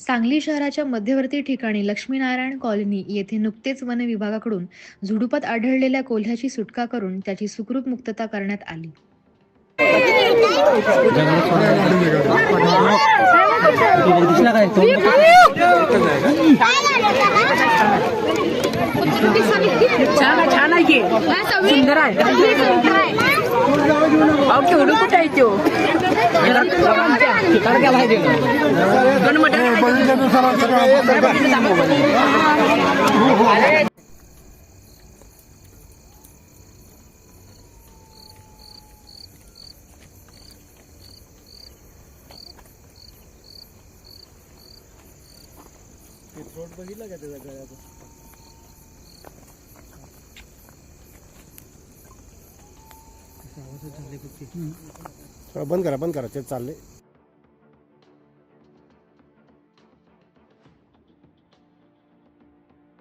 सांगली शहराच्या मध्यवर्ती ठिकाणी लक्ष्मीनारायण कॉलनी येथे नुकतेच वन विभागाकडून झुडुपात आढळलेल्या कोल्ह्याची सुटका करून त्याची सुखरूप मुक्तता करण्यात आली. छान आहे सुंदर आहे अहो केवढं कुठं आहे तो बंद करा बंद करा. ते चालले